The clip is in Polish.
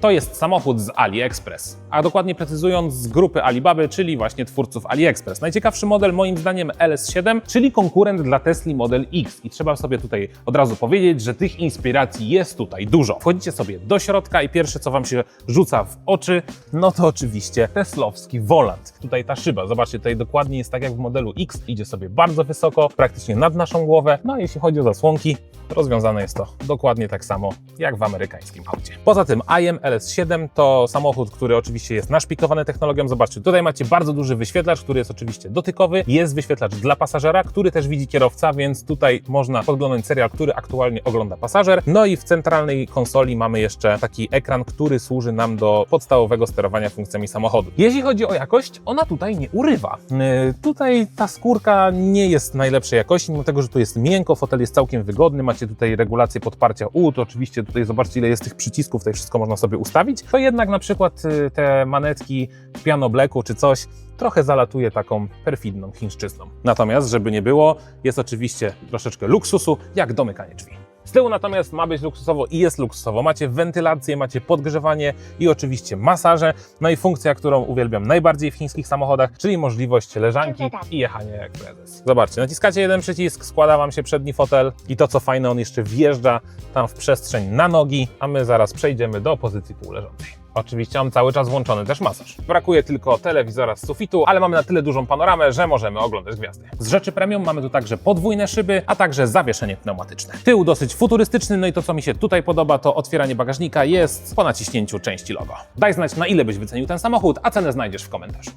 To jest samochód z AliExpress, a dokładnie precyzując z grupy Alibaby, czyli właśnie twórców AliExpress. Najciekawszy model moim zdaniem LS7, czyli konkurent dla Tesla Model X. I trzeba sobie tutaj od razu powiedzieć, że tych inspiracji jest tutaj dużo. Wchodzicie sobie do środka i pierwsze co Wam się rzuca w oczy, no to oczywiście teslowski volant. Tutaj ta szyba, zobaczcie, tutaj dokładnie jest tak jak w modelu X, idzie sobie bardzo wysoko, praktycznie nad naszą głowę. No a jeśli chodzi o zasłonki, rozwiązane jest to dokładnie tak samo jak w amerykańskim aucie. Poza tym IM LS7 to samochód, który oczywiście jest naszpikowany technologią. Zobaczcie, tutaj macie bardzo duży wyświetlacz, który jest oczywiście dotykowy. Jest wyświetlacz dla pasażera, który też widzi kierowca, więc tutaj można podglądać serial, który aktualnie ogląda pasażer. No i w centralnej konsoli mamy jeszcze taki ekran, który służy nam do podstawowego sterowania funkcjami samochodu. Jeśli chodzi o jakość, ona tutaj nie urywa. Yy, Tutaj ta skórka nie jest najlepszej jakości, mimo tego, że tu jest miękko, fotel jest całkiem wygodny, macie tutaj regulację podparcia ud, oczywiście tutaj zobaczcie ile jest tych przycisków, tutaj wszystko można sobie ustawić, to jednak na przykład y, te manetki piano blacku czy coś trochę zalatuje taką perfidną chińszczyzną. Natomiast, żeby nie było, jest oczywiście troszeczkę luksusu, jak domykanie drzwi. Z tyłu natomiast ma być luksusowo i jest luksusowo. Macie wentylację, macie podgrzewanie i oczywiście masaże. No i funkcja, którą uwielbiam najbardziej w chińskich samochodach, czyli możliwość leżanki i jechania jak prezes. Zobaczcie, naciskacie jeden przycisk, składa Wam się przedni fotel i to co fajne, on jeszcze wjeżdża tam w przestrzeń na nogi, a my zaraz przejdziemy do pozycji półleżącej. Oczywiście mam cały czas włączony też masaż. Brakuje tylko telewizora z sufitu, ale mamy na tyle dużą panoramę, że możemy oglądać gwiazdy. Z rzeczy premium mamy tu także podwójne szyby, a także zawieszenie pneumatyczne. Tył dosyć futurystyczny, no i to co mi się tutaj podoba, to otwieranie bagażnika jest po naciśnięciu części logo. Daj znać na ile byś wycenił ten samochód, a cenę znajdziesz w komentarzu.